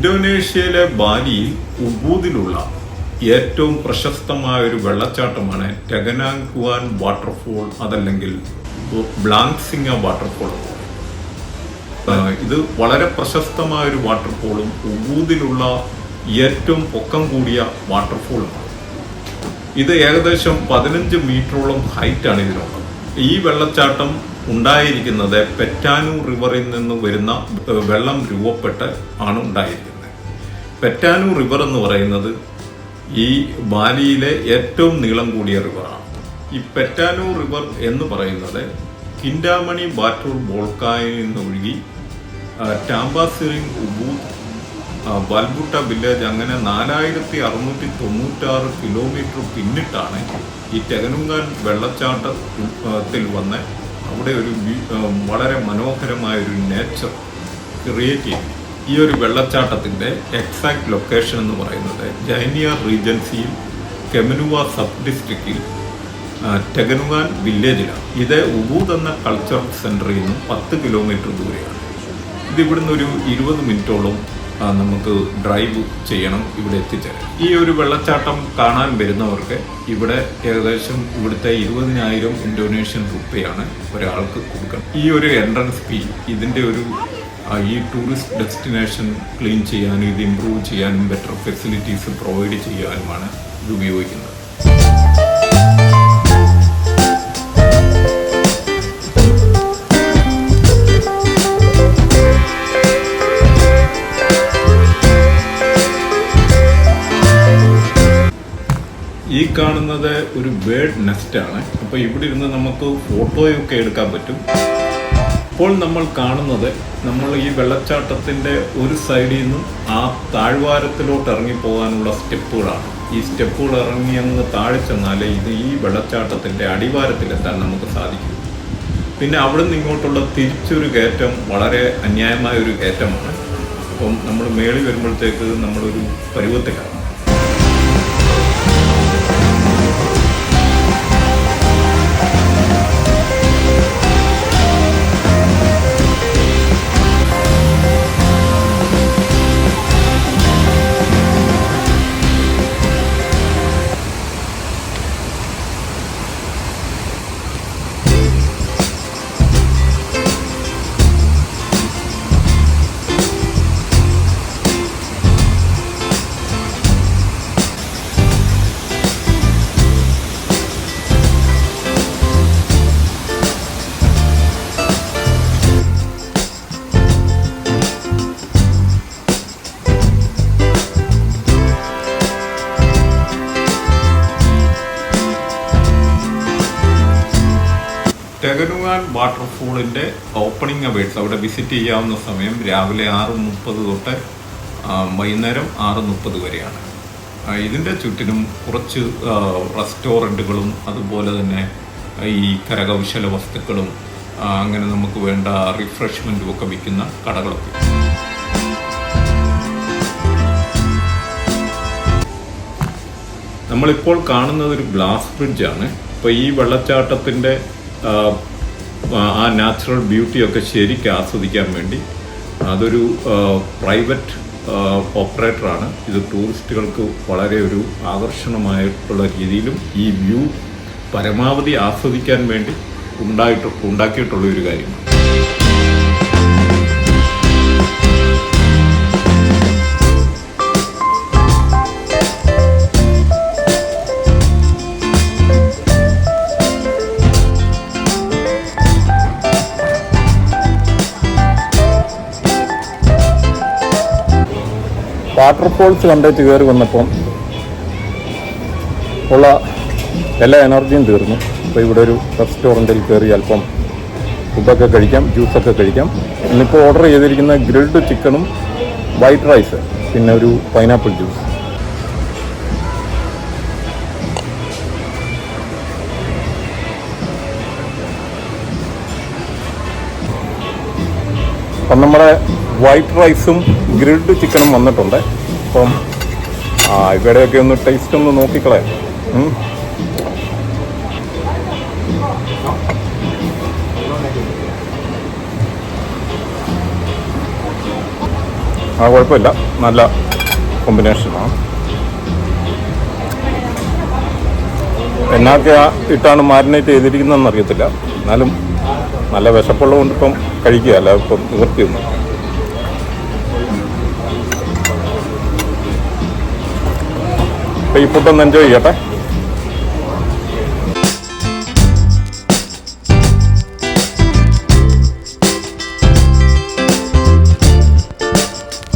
ഇന്തോനേഷ്യയിലെ ബാലിയിൽ ഉബൂദിലുള്ള ഏറ്റവും പ്രശസ്തമായ ഒരു വെള്ളച്ചാട്ടമാണ് ടെഗനാങ്കുവാൻ വാട്ടർഫോൾ അതല്ലെങ്കിൽ ബ്ലാങ്സിംഗ വാട്ടർഫോൾ. ഇത് വളരെ പ്രശസ്തമായ ഒരു വാട്ടർഫോളും ഉബൂദിലുള്ള ഏറ്റവും പൊക്കം കൂടിയ വാട്ടർഫോളുമാണ്. ഇത് ഏകദേശം പതിനഞ്ച് മീറ്ററോളം ഹൈറ്റാണ് ഇതിനുള്ളത് ഈ വെള്ളച്ചാട്ടം ഉണ്ടായിരിക്കുന്നത് പെറ്റാനു റിവറിൽ നിന്ന് വരുന്ന വെള്ളം രൂപപ്പെട്ട് ആണ് ഉണ്ടായിരിക്കുന്നത്. പെറ്റാനു റിവർ എന്ന് പറയുന്നത് ഈ ബാലിയിലെ ഏറ്റവും നീളം കൂടിയ റിവറാണ് ഈ പെറ്റാനു റിവർ എന്ന് പറയുന്നത് കിൻഡാമണി ബാറ്റൂർ ബോൾക്കായിൽ നിന്നൊഴുകി ആ, ടാമ്പാസിറിംഗ് ഉബൂത്ത് ബാൽബുട്ട വില്ലേജ് അങ്ങനെ നാലായിരത്തി അറുന്നൂറ്റി തൊണ്ണൂറ്റാറ് കിലോമീറ്റർ പിന്നിട്ടാണ് ഈ ടെഗനുങ്കാൻ വെള്ളച്ചാട്ടത്തിൽ വന്ന് അവിടെ ഒരു വളരെ മനോഹരമായ ഒരു നേച്ചർ ക്രിയേറ്റ് ചെയ്തു ഈ ഒരു വെള്ളച്ചാട്ടത്തിന്റെ എക്സാക്ട് ലൊക്കേഷൻ എന്ന് പറയുന്നത് ജൈനിയ റീജൻസിയിൽ കെമനുവ സബ് ഡിസ്ട്രിക്റ്റിൽ ടെഗനുവാൻ വില്ലേജിലാണ് ഇത് ഉബൂദ് എന്ന കൾച്ചറൽ സെന്ററിൽ നിന്നും പത്ത് കിലോമീറ്റർ ദൂരെയാണ്. ഇത് ഇവിടുന്ന് ഒരു ഇരുപത് മിനിറ്റോളം നമുക്ക് ഡ്രൈവ് ചെയ്യണം ഇവിടെ എത്തിച്ചേരാൻ. ഈ ഒരു വെള്ളച്ചാട്ടം കാണാൻ വരുന്നവർക്ക് ഇവിടെ ഏകദേശം ഇവിടുത്തെ ഇരുപതിനായിരം ഇൻഡോനേഷ്യൻ റുപ്പയാണ് ഒരാൾക്ക് കൊടുക്കണം. ഈ ഒരു എൻട്രൻസ് ഫീ ഇതിന്റെ ഒരു ഈ ടൂറിസ്റ്റ് ഡെസ്റ്റിനേഷൻ ക്ലീൻ ചെയ്യാനും ഇത് ഇമ്പ്രൂവ് ചെയ്യാനും ബെറ്റർ ഫെസിലിറ്റീസ് പ്രൊവൈഡ് ചെയ്യാനുമാണ് ഇത് ഉപയോഗിക്കുന്നത്. ഈ കാണുന്നത് ഒരു നെസ്റ്റ് ആണ്. അപ്പൊ ഇവിടെ ഇരുന്ന് നമുക്ക് ഫോട്ടോയൊക്കെ എടുക്കാൻ പറ്റും. ഇപ്പോൾ നമ്മൾ കാണുന്നത് നമ്മൾ ഈ വെള്ളച്ചാട്ടത്തിന്റെ ഒരു സൈഡിൽ നിന്നും ആ താഴ്വാരത്തിലോട്ട് ഇറങ്ങി പോകാനുള്ള സ്റ്റെപ്പുകളാണ്. ഈ സ്റ്റെപ്പുകൾ ഇറങ്ങി അങ്ങ് താഴെ ചെന്നാലേ ഇത് ഈ വെള്ളച്ചാട്ടത്തിന്റെ അടിവാരത്തിലെത്താൻ നമുക്ക് സാധിക്കും. പിന്നെ അവിടെ നിന്ന് ഇങ്ങോട്ടുള്ള തിരിച്ചൊരു കയറ്റം വളരെ അന്യായമായ ഒരു കയറ്റമാണ്. അപ്പം നമ്മൾ മേളിൽ വരുമ്പോഴത്തേക്ക് നമ്മളൊരു പരുവത്തിലാണ്. ടെഗനുവാൻ വാട്ടർഫോളിന്റെ ഓപ്പണിംഗ് അവേഴ്സ് അവിടെ വിസിറ്റ് ചെയ്യാവുന്ന സമയം രാവിലെ ആറ് മുപ്പത് തൊട്ട് വൈകുന്നേരം ആറ് മുപ്പത് വരെയാണ്. ഇതിന്റെ ചുറ്റിനും കുറച്ച് റെസ്റ്റോറന്റുകളും അതുപോലെ തന്നെ ഈ കരകൗശല വസ്തുക്കളും അങ്ങനെ നമുക്ക് വേണ്ട റിഫ്രഷ്മെന്റും ഒക്കെ വിൽക്കുന്ന കടകളൊക്കെ. നമ്മളിപ്പോൾ കാണുന്നത് ഒരു ഗ്ലാസ് ബ്രിഡ്ജാണ് ഇപ്പോൾ ഈ വെള്ളച്ചാട്ടത്തിന്റെ ആ, നാച്ചുറൽ ബ്യൂട്ടിയൊക്കെ ശരിക്കും ആസ്വദിക്കാൻ വേണ്ടി അതൊരു പ്രൈവറ്റ് ഓപ്പറേറ്ററാണ് ഇത് ടൂറിസ്റ്റുകൾക്ക് വളരെ ഒരു ആകർഷണമായിട്ടുള്ള രീതിയിലും ഈ വ്യൂ പരമാവധി ആസ്വദിക്കാൻ വേണ്ടി ഉണ്ടായിട്ട് ഉണ്ടാക്കിയിട്ടുള്ള ഒരു കാര്യമാണ്. വാട്ടർഫോൾസ് കണ്ടിട്ട് കയറി വന്നപ്പം ഉള്ള എല്ലാ എനർജിയും തീർന്നു. അപ്പോൾ ഇവിടെ ഒരു റെസ്റ്റോറന്റിൽ കയറി അല്പം ഫുഡൊക്കെ കഴിക്കാം ജ്യൂസൊക്കെ കഴിക്കാം. ഇന്നിപ്പോൾ ഓർഡർ ചെയ്തിരിക്കുന്ന ഗ്രിൽഡ് ചിക്കനും വൈറ്റ് റൈസ് പിന്നെ ഒരു പൈനാപ്പിൾ ജ്യൂസ് അപ്പം നമ്മുടെ വൈറ്റ് റൈസും ഗ്രിൽഡ് ചിക്കനും വന്നിട്ടുണ്ട്. അപ്പം ഇവിടെയൊക്കെ ഒന്ന് ടേസ്റ്റ് ഒന്ന് നോക്കിക്കളയാം ആ കുഴപ്പമില്ല. നല്ല കോമ്പിനേഷനാണ് എന്നൊക്കെ ഇട്ടാണ് മാരിനേറ്റ് ചെയ്തിരിക്കുന്നതെന്ന് അറിയത്തില്ല. എന്നാലും നല്ല വിശപ്പുള്ളതുകൊണ്ട് ഇപ്പം കഴിക്കുക അല്ല ഇപ്പം നിവൃത്തിയൊന്നും. അപ്പം ഈ ഫുഡൊന്ന് എൻജോയ് ചെയ്യട്ടെ